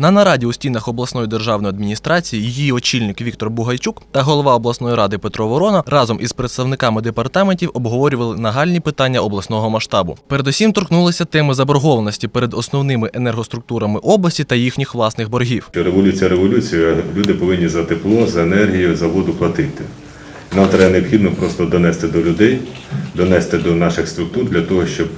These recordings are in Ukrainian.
На нараді у стінах обласної державної адміністрації її очільник Віктор Бугайчук та голова обласної ради Петро Ворона разом із представниками департаментів обговорювали нагальні питання обласного масштабу. Передусім торкнулися теми заборгованості перед основними енергоструктурами області та їхніх власних боргів. Що Революція люди повинні за тепло, за енергію, за воду платити. Нам треба необхідно просто донести до людей, донести до наших структур для того, щоб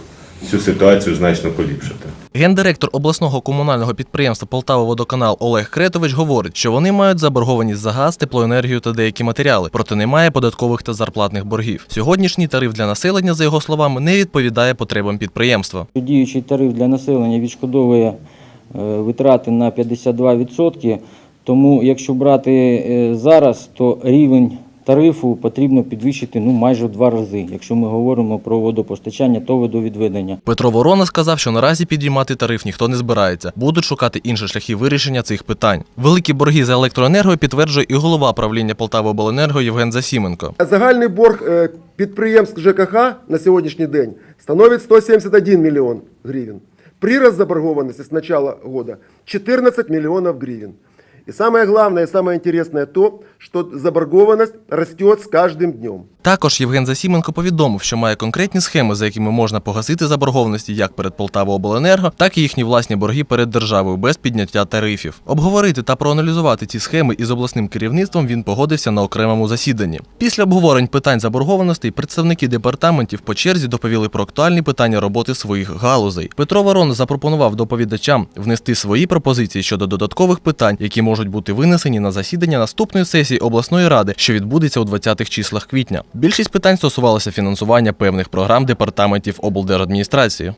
цю ситуацію значно поліпшити. Гендиректор обласного комунального підприємства Полтава Водоканал Олег Кретович говорить, що вони мають заборгованість за газ, теплоенергію та деякі матеріали, проте немає податкових та зарплатних боргів. Сьогоднішній тариф для населення, за його словами, не відповідає потребам підприємства. Діючий тариф для населення відшкодовує е, витрати на 52%, тому якщо брати е, зараз, то рівень тарифу потрібно підвищити ну, майже в два рази, якщо ми говоримо про водопостачання та водовідведення. Петро Ворона сказав, що наразі підіймати тариф ніхто не збирається. Будуть шукати інші шляхи вирішення цих питань. Великі борги за електроенергію підтверджує і голова правління Полтавобленерго Євген Засіменко. Загальний борг е, підприємств ЖКХ на сьогоднішній день становить 171 мільйон гривень. Прирост заборгованности с начала года 14 миллионов гривен. И самое главное, самое интересное то, что заборгованность растет с каждым днем. Також Євген Засіменко повідомив, що має конкретні схеми, за якими можна погасити заборгованості як перед Полтавобленерго, так і їхні власні борги перед державою без підняття тарифів. Обговорити та проаналізувати ці схеми із обласним керівництвом він погодився на окремому засіданні. Після обговорень питань заборгованостей представники департаментів по черзі доповіли про актуальні питання роботи своїх галузей. Петро Ворон запропонував доповідачам внести свої пропозиції щодо додаткових питань, які можуть бути винесені на засідання наступної сесії обласної ради, що відбудеться у 20-х числах квітня. Більшість питань стосувалося фінансування певних програм департаментів облдержадміністрації.